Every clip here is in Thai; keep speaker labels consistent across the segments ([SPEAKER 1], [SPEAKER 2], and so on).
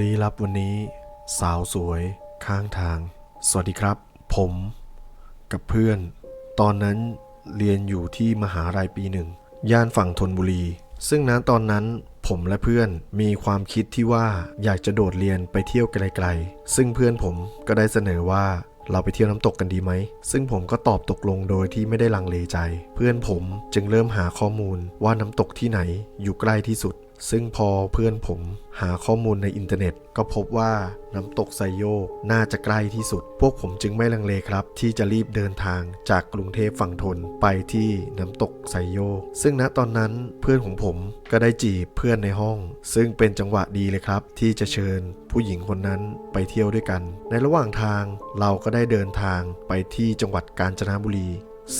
[SPEAKER 1] ลี้ลับวันนี้ สาวสวย ข้างทาง สวัสดีครับ ผมกับเพื่อน ตอนนั้นเรียนอยู่ที่มหาลัยปีหนึ่ง ย่านฝั่งธนบุรี ซึ่งณตอนนั้นผมและเพื่อนมีความคิดที่ว่าอยากจะโดดเรียนไปเที่ยวไกลๆ ซึ่งเพื่อนผมก็ได้เสนอว่าเราไปเที่ยวน้ำตกกันดีไหม ซึ่งผมก็ตอบตกลงโดยที่ไม่ได้ลังเลใจ เพื่อนผมจึงเริ่มหาข้อมูลว่าน้ำตกที่ไหนอยู่ใกล้ที่สุด ซึ่งพอเพื่อนผมหาข้อมูลในอินเทอร์เน็ต ก็พบว่าน้ำตกไซโยกน่าจะใกล้ที่สุด พวกผมจึงไม่ลังเลครับ ที่จะรีบเดินทางจากกรุงเทพฝั่งทนไปที่น้ำตกไซโยก ซึ่งณตอนนั้นเพื่อนของผมก็ได้จีบเพื่อนในห้อง ซึ่งเป็นจังหวะดีเลยครับ ที่จะเชิญผู้หญิงคนนั้นไปเที่ยวด้วยกัน ในระหว่างทางเราก็ได้เดินทางไปที่จังหวัดกาญจนบุรี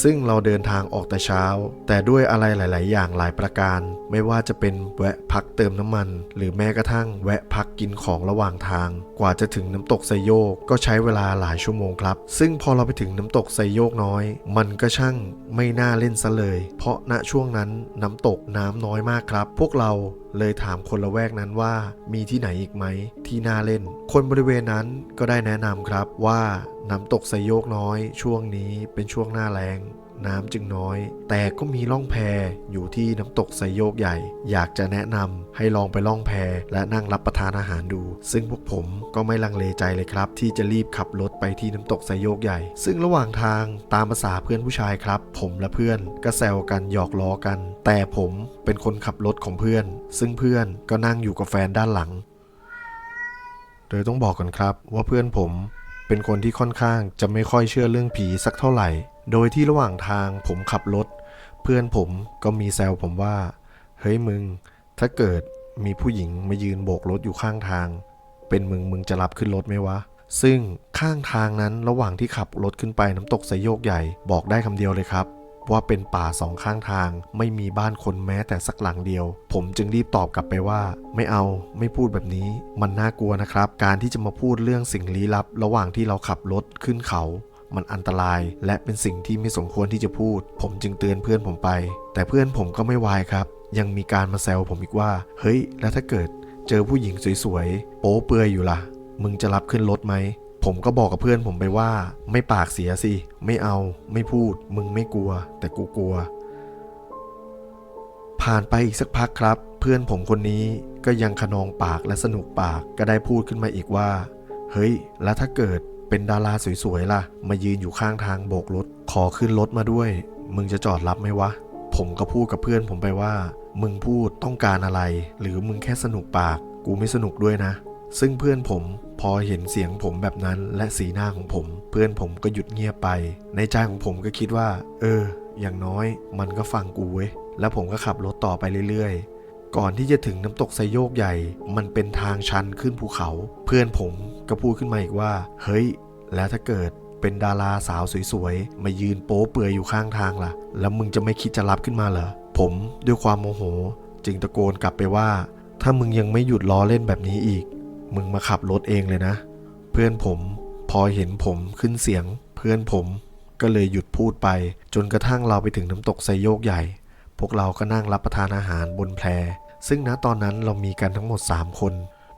[SPEAKER 1] ซึ่งเราเดินทางออกแต่เช้า แต่ด้วยอะไรหลาย ๆ อย่างหลายประการ ไม่ว่าจะเป็นแวะพักเติมน้ำมัน หรือแม้กระทั่งแวะพักกินของระหว่างทาง กว่าจะถึงน้ำตกไซโยกก็ใช้เวลาหลายชั่วโมงครับ ซึ่งพอเราไปถึงน้ำตกไซโยกน้อย มันก็ช่างไม่น่าเล่นซะเลย เพราะณช่วงนั้นน้ำตกน้ำน้อยมากครับ พวกเราเลยถามคนละแวกนั้นว่ามีที่ไหนอีกไหมที่น่าเล่น คนบริเวณนั้นก็ได้แนะนำครับว่า น้ำตกไซโยกน้อย ช่วงนี้เป็นช่วงหน้าแล้งน้ำจึงน้อย แต่ก็มีล่องแพอยู่ที่น้ำตกไซโยกใหญ่ อยากจะแนะนำให้ลองไปล่องแพและนั่งรับประทานอาหารดู ซึ่งพวกผมก็ไม่ลังเลใจเลยครับ ที่จะรีบขับรถไปที่น้ำตกไซโยกใหญ่ ซึ่งระหว่างทางตามภาษาเพื่อนผู้ชายครับ ผมและเพื่อนก็แซวกันหยอกล้อกัน แต่ผมเป็นคนขับรถของเพื่อน ซึ่งเพื่อนก็นั่งอยู่กับแฟนด้านหลัง โดยต้องบอกก่อนครับว่าเพื่อนผม เป็นคนที่ค่อนข้างจะไม่ค่อยเชื่อเรื่องผีสักเท่าไหร่ โดยที่ระหว่างทางผมขับรถ เพื่อนผมก็มีแซวผมว่า เฮ้ยมึง ถ้าเกิดมีผู้หญิงมายืนโบกรถอยู่ข้างทาง เป็นมึงมึงจะรับขึ้นรถไหมวะ ซึ่งข้างทางนั้นระหว่างที่ขับรถขึ้นไปน้ำตกไซโยกใหญ่บอกได้คำเดียวเลยครับ ว่าเป็นป่าสองข้างทาง ไม่มีบ้านคนแม้แต่สักหลังเดียว ผมจึงรีบตอบกลับไปว่า ไม่เอาไม่พูดแบบนี้ มันน่ากลัวนะครับ การที่จะมาพูดเรื่องสิ่งลี้ลับ ระหว่างที่เราขับรถขึ้นเขามันอันตรายและเป็นสิ่งที่ไม่สมควรที่จะพูด ผมจึงเตือนเพื่อนผมไป แต่เพื่อนผมก็ไม่วายครับ ยังมีการมาแซวผมอีกว่า เฮ้ย แล้วถ้าเกิด เจอผู้หญิงสวยๆ โป๊เปลือยอยู่ล่ะ มึงจะรับขึ้นรถไหม ผมก็บอกกับเพื่อนผมไปว่า ไม่ปากเสียสิ ไม่เอาไม่พูด มึงไม่กลัว แต่กูกลัว ผ่านไปอีกสักพักครับ เพื่อนผมคนนี้ก็ยังขนองปากและสนุกปากก็ได้พูดขึ้นมาอีกว่า เฮ้ย แล้วถ้าเกิดเป็นดาราสวยๆล่ะ มายืนอยู่ข้างทางโบกรถ ขอขึ้นรถมาด้วย มึงจะจอดรับไหมวะ ผมก็พูดกับเพื่อนผมไปว่า มึงพูดต้องการอะไร หรือมึงแค่สนุกปาก กูไม่สนุกด้วยนะ ซึ่งเพื่อนผมพอเห็นเสียงผมแบบนั้นและสีหน้าของผม เพื่อนผมก็หยุดเงียบไป ในใจของผมก็คิดว่า เออ อย่างน้อยมันก็ฟังกูเว้ยแล้วผมก็ขับรถต่อไปเรื่อยๆ ก่อนที่จะถึงน้ำตกไซโยกใหญ่ มันเป็นทางชันขึ้นภูเขา เพื่อนผมก็พูดขึ้นมาอีกว่า เฮ้ย แล้วถ้าเกิดเป็นดาราสาวสวยๆ มายืนโป๊เปลือยอยู่ข้างทางล่ะ แล้วมึงจะไม่คิดจะรับขึ้นมาเหรอ ผมด้วยความโมโห จึงตะโกนกลับไปว่า ถ้ามึงยังไม่หยุดล้อเล่นแบบนี้อีก มึงมาขับรถเองเลยนะ เพื่อนผมพอเห็นผมขึ้นเสียง เพื่อนผมก็เลยหยุดพูดไป จนกระทั่งเราไปถึงน้ำตกไซโยกใหญ่ พวกเราก็นั่งรับประทานอาหารบนแพซึ่งณตอนนั้นเรามีกันทั้งหมด 3 คน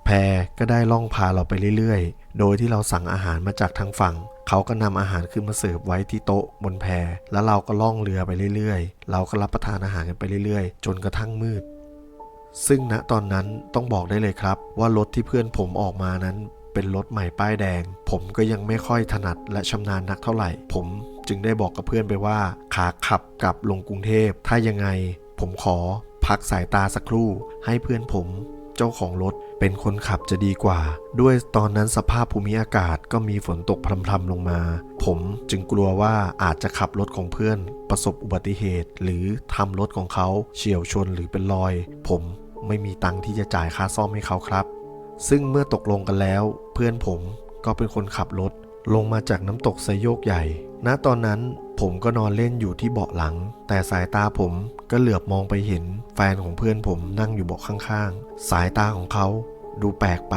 [SPEAKER 1] แพก็ได้ล่องพาเราไปเรื่อยๆ โดยที่เราสั่งอาหารมาจากทางฝั่ง เขาก็นำอาหารขึ้นมาเสิร์ฟไว้ที่โต๊ะบนแพ แล้วเราก็ล่องเรือไปเรื่อยๆ เราก็รับประทานอาหารกันไปเรื่อยๆ จนกระทั่งมืด ซึ่งณตอนนั้นต้องบอกได้เลยครับ ว่ารถที่เพื่อนผมออกมานั้น เป็นรถใหม่ป้ายแดง ผมก็ยังไม่ค่อยถนัดและชำนาญนักเท่าไหร่ ผมจึงได้บอกกับเพื่อนไปว่า ขาขับกลับลงกรุงเทพ ถ้ายังไง ผมขอพักสายตาสักครู่ ให้เพื่อนผมเจ้าของรถเป็นคนขับจะดีกว่า ด้วยตอนนั้นสภาพภูมิอากาศก็มีฝนตกพรำๆลงมา ผมจึงกลัวว่าอาจจะขับรถของเพื่อน ประสบอุบัติเหตุ หรือทำรถของเขาเฉียวชนหรือเป็นรอย ผม ไม่มีตังค์ที่จะจ่ายค่าซ่อมให้เขาครับ ซึ่งเมื่อตกลงกันแล้ว เพื่อนผมก็เป็นคนขับรถ ลงมาจากน้ำตกไซโยกใหญ่ ณ ตอนนั้นผมก็นอนเล่นอยู่ที่เบาะหลัง แต่สายตาผมก็เหลือบมองไปเห็น แฟนของเพื่อนผมนั่งอยู่เบาะข้างๆ สายตาของเขาดูแปลกไป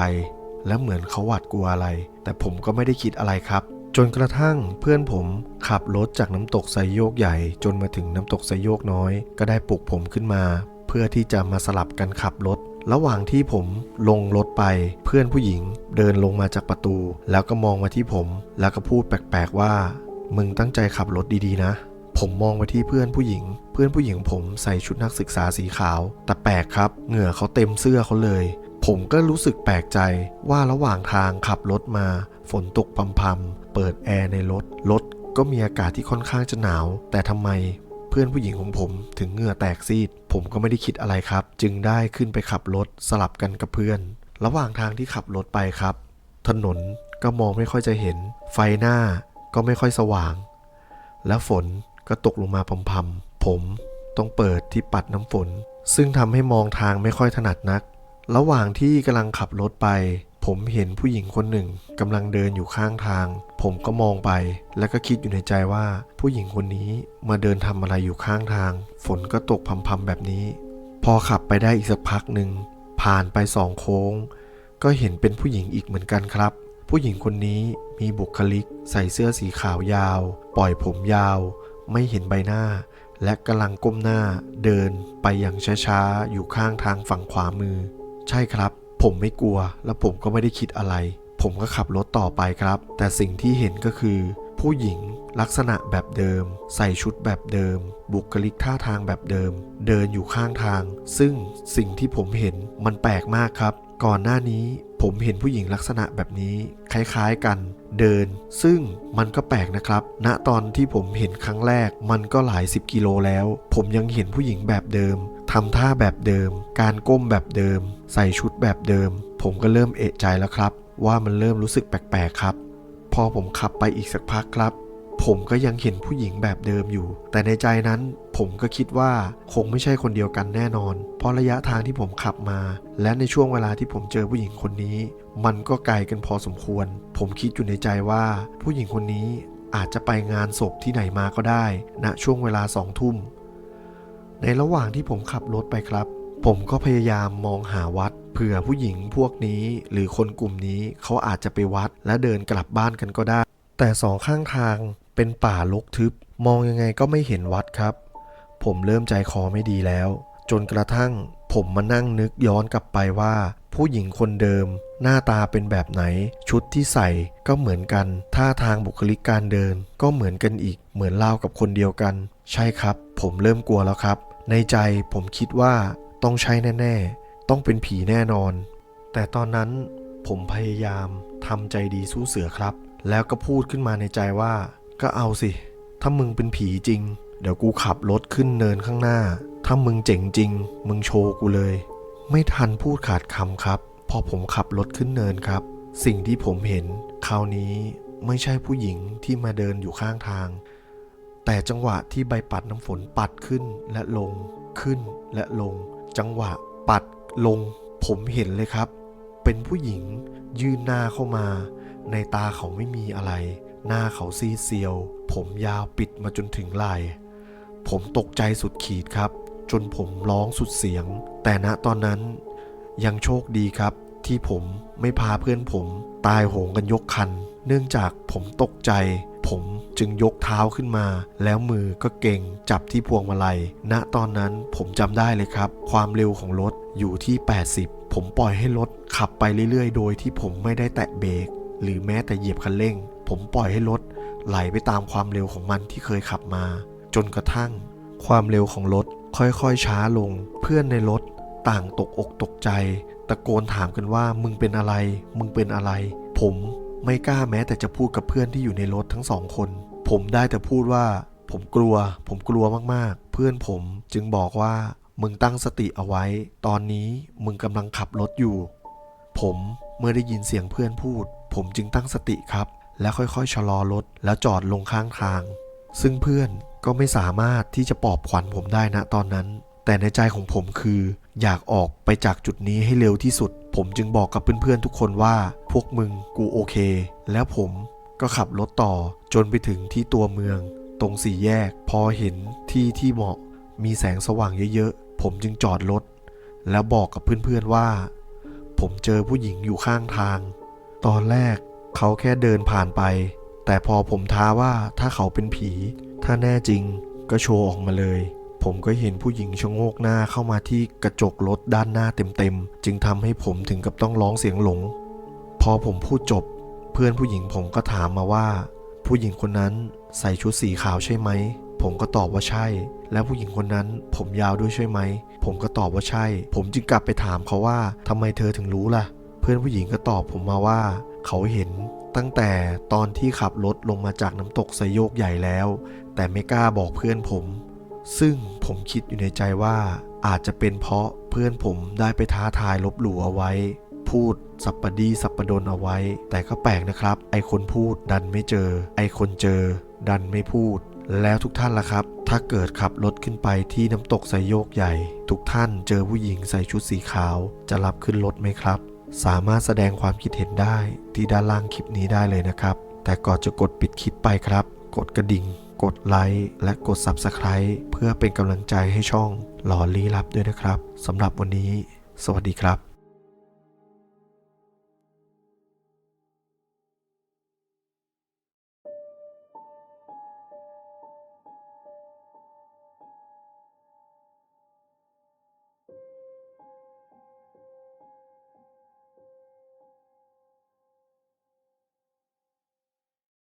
[SPEAKER 1] และเหมือนเขาหวาดกลัวอะไร แต่ผมก็ไม่ได้คิดอะไรครับ จนกระทั่งเพื่อนผมขับรถจากน้ำตกไซโยกใหญ่ จนมาถึงน้ำตกไซโยกน้อย ก็ได้ปลุกผมขึ้นมา พื่อที่จะมาสลับกันขับรถ ระหว่างที่ผมลงรถไปเพื่อนผู้หญิงเดินลงมาจากประตู แล้วก็มองมาที่ผม แล้วก็พูดแปลกๆว่า มึงตั้งใจขับรถดีๆนะผมมองไปที่เพื่อนผู้หญิง เพื่อนผู้หญิงผมใส่ชุดนักศึกษาสีขาว แต่แปลกครับ เหงื่อเขาเต็มเสื้อเขาเลย ผมก็รู้สึกแปลกใจว่าระหว่างทางขับรถมา ฝนตกพรำๆเปิดแอร์ในรถ รถก็มีอากาศที่ค่อนข้างจะหนาว แต่ทำไม เพื่อนผู้หญิงของผมถึงเหงื่อแตกซีด ผมก็ไม่ได้คิดอะไรครับ จึงได้ขึ้นไปขับรถสลับกันกับเพื่อน ระหว่างทางที่ขับรถไปครับ ถนนก็มองไม่ค่อยจะเห็น ไฟหน้าก็ไม่ค่อยสว่าง และฝนก็ตกลงมาพรำๆผมต้องเปิดที่ปัดน้ำฝน ซึ่งทำให้มองทางไม่ค่อยถนัดนัก ระหว่างที่กำลังขับรถไป ผมเห็นผู้หญิงคนหนึ่งกำลังเดินอยู่ข้างทาง ผมก็มองไป แล้วก็คิดอยู่ในใจว่า ผู้หญิงคนนี้มาเดินทำอะไรอยู่ข้างทาง ฝนก็ตกพรำๆแบบนี้ พอขับไปได้อีกสักพักหนึ่งผ่านไปสองโค้ง ก็เห็นเป็นผู้หญิงอีกเหมือนกันครับ ผู้หญิงคนนี้มีบุคลิกใส่เสื้อสีขาวยาว ปล่อยผมยาว ไม่เห็นใบหน้า และกำลังก้มหน้าเดินไปอย่างช้าๆอยู่ข้างทางฝั่งขวามือ ใช่ครับ ผมไม่กลัว และผมก็ไม่ได้คิดอะไร ผมก็ขับรถต่อไปครับ แต่สิ่งที่เห็นก็คือ ผู้หญิงลักษณะแบบเดิม ใส่ชุดแบบเดิม บุคลิกท่าทางแบบเดิม เดินอยู่ข้างทาง ซึ่งสิ่งที่ผมเห็นมันแปลกมากครับ ก่อนหน้านี้ผมเห็นผู้หญิงลักษณะแบบนี้ คล้ายๆกัน เดิน ซึ่งมันก็แปลกนะครับ ณตอนที่ผมเห็นครั้งแรก มันก็หลายสิบกิโลแล้ว ผมยังเห็นผู้หญิงแบบเดิม ทำท่าแบบเดิม การก้มแบบเดิม ใส่ชุดแบบเดิม ผมก็เริ่มเอะใจแล้วครับ ว่ามันเริ่มรู้สึกแปลกๆครับ พอผมขับไปอีกสักพักครับ ผมก็ยังเห็นผู้หญิงแบบเดิมอยู่ แต่ในใจนั้นผมก็คิดว่าคงไม่ใช่คนเดียวกันแน่นอน เพราะระยะทางที่ผมขับมา และในช่วงเวลาที่ผมเจอผู้หญิงคนนี้ มันก็ไกลกันพอสมควร ผมคิดอยู่ในใจว่า ผู้หญิงคนนี้อาจจะไปงานศพที่ไหนมาก็ได้ณช่วงเวลาสองทุ่ม ในระหว่างที่ผมขับรถไปครับ ผมก็พยายามมองหาวัดเผื่อผู้หญิงพวกนี้ หรือคนกลุ่มนี้เขาอาจจะไปวัดและเดินกลับบ้านกันก็ได้ แต่สองข้างทางเป็นป่าลกทึบ มองยังไงก็ไม่เห็นวัดครับ ผมเริ่มใจคอไม่ดีแล้ว จนกระทั่ง ผมมานั่งนึกย้อนกลับไปว่า ผู้หญิงคนเดิม หน้าตาเป็นแบบไหน ชุดที่ใส่ก็เหมือนกันท่าทางบุคลิกการเดิน ก็เหมือนกันอีกเหมือนเล่ากับคนเดียวกัน ใช่ครับ ผมเริ่มกลัวแล้วครับ ในใจผมคิดว่าต้องใช่แน่ๆ ต้องเป็นผีแน่นอน แต่ตอนนั้นผมพยายามทำใจดีสู้เสือครับ แล้วก็พูดขึ้นมาในใจว่า ก็เอาสิ ถ้ามึงเป็นผีจริง เดี๋ยวกูขับรถขึ้นเนินข้างหน้า ถ้ามึงเจ๋งจริง มึงโชว์กูเลย ไม่ทันพูดขาดคำครับ พอผมขับรถขึ้นเนินครับ สิ่งที่ผมเห็น คราวนี้ไม่ใช่ผู้หญิงที่มาเดินอยู่ข้างทาง แต่จังหวะที่ใบปัดน้ำฝนปัดขึ้นและลง ขึ้นและลง จังหวะปัดลง ผมเห็นเลยครับ เป็นผู้หญิงยื่นหน้าเข้ามา ในตาเขาไม่มีอะไร หน้าเขาซีเซียว ผมยาวปิดมาจนถึงไหล่ผมตกใจสุดขีดครับ จนผมร้องสุดเสียง แต่ณตอนนั้นยังโชคดีครับ ที่ผมไม่พาเพื่อนผม ตายโหงกันยกคัน เนื่องจากผมตกใจ ผมจึงยกเท้าขึ้นมา แล้วมือก็เก่งจับที่พวงมาลัย ณตอนนั้นผมจำได้เลยครับ ความเร็วของรถอยู่ที่ 80 ผมปล่อยให้รถขับไปเรื่อยๆ โดยที่ผมไม่ได้แตะเบรกหรือแม้แต่เหยียบคันเร่ง ผมปล่อยให้รถไหลไปตามความเร็วของมันที่เคยขับมา จนกระทั่ง ความเร็วของรถ ค่อยๆช้าลง เพื่อนในรถต่างตกอกตกใจ ตะโกนถามกันว่ามึงเป็นอะไร มึงเป็นอะไร ผมไม่กล้าแม้แต่จะพูดกับเพื่อนที่อยู่ในรถทั้งสองคน ผมได้แต่พูดว่า ผมกลัว ผมกลัวมากๆ เพื่อนผมจึงบอกว่า มึงตั้งสติเอาไว้ ตอนนี้มึงกำลังขับรถอยู่ ผมเมื่อได้ยินเสียงเพื่อนพูด ผมจึงตั้งสติครับ และค่อยๆชะลอรถแล้วจอดลงข้างทาง ซึ่งเพื่อน ก็ไม่สามารถที่จะปลอบขวัญผมได้นะตอนนั้น แต่ในใจของผมคือ อยากออกไปจากจุดนี้ให้เร็วที่สุด ผมจึงบอกกับเพื่อนๆทุกคนว่า พวกมึงกูโอเค แล้วผมก็ขับรถต่อจนไปถึงที่ตัวเมือง ตรงสี่แยก พอเห็นที่ที่เหมาะ มีแสงสว่างเยอะๆ ผมจึงจอดรถ แล้วบอกกับเพื่อนๆว่า ผมเจอผู้หญิงอยู่ข้างทาง ตอนแรกเขาแค่เดินผ่านไป แต่พอผมท้าว่าถ้าเขาเป็นผี ถ้าแน่จริงก็โชว์ออกมาเลย ผมก็เห็นผู้หญิงชะโงกหน้าเข้ามาที่กระจกรถด้านหน้าเต็มๆ จึงทำให้ผมถึงกับต้องร้องเสียงหลง พอผมพูดจบ เพื่อนผู้หญิงผมก็ถามมาว่า ผู้หญิงคนนั้นใส่ชุดสีขาวใช่ไหม ผมก็ตอบว่าใช่ แล้วผู้หญิงคนนั้นผมยาวด้วยใช่ไหม ผมก็ตอบว่าใช่ ผมจึงกลับไปถามเขาว่าทำไมเธอถึงรู้ล่ะ เพื่อนผู้หญิงก็ตอบผมมาว่า เขาเห็นตั้งแต่ตอนที่ขับรถลงมาจากน้ำตกไซโยกใหญ่แล้ว แต่ไม่กล้าบอกเพื่อนผม ซึ่งผมคิดอยู่ในใจว่าอาจจะเป็นเพราะเพื่อนผมได้ไปท้าทายลบหลู่เอาไว้ พูดสัปปดีสัปปดนเอาไว้ แต่ก็แปลกนะครับ ไอคนพูดดันไม่เจอ ไอคนเจอ ดันไม่พูด แล้วทุกท่านล่ะครับ ถ้าเกิดขับรถขึ้นไปที่น้ำตกไซโยกใหญ่ ทุกท่านเจอผู้หญิงใส่ชุดสีขาว จะรับขึ้นรถไหมครับ สามารถแสดงความคิดเห็นได้ที่ด้านล่างคลิปนี้ได้เลยนะครับ แต่ก่อนจะกดปิดคลิปไปครับ กดกระดิ่ง กดไลค์และกด Subscribe เพื่อเป็นกำลังใจให้ช่องหลอนลี้ลับด้วยนะครับสำหรับวันนี้ สวัสดีครับ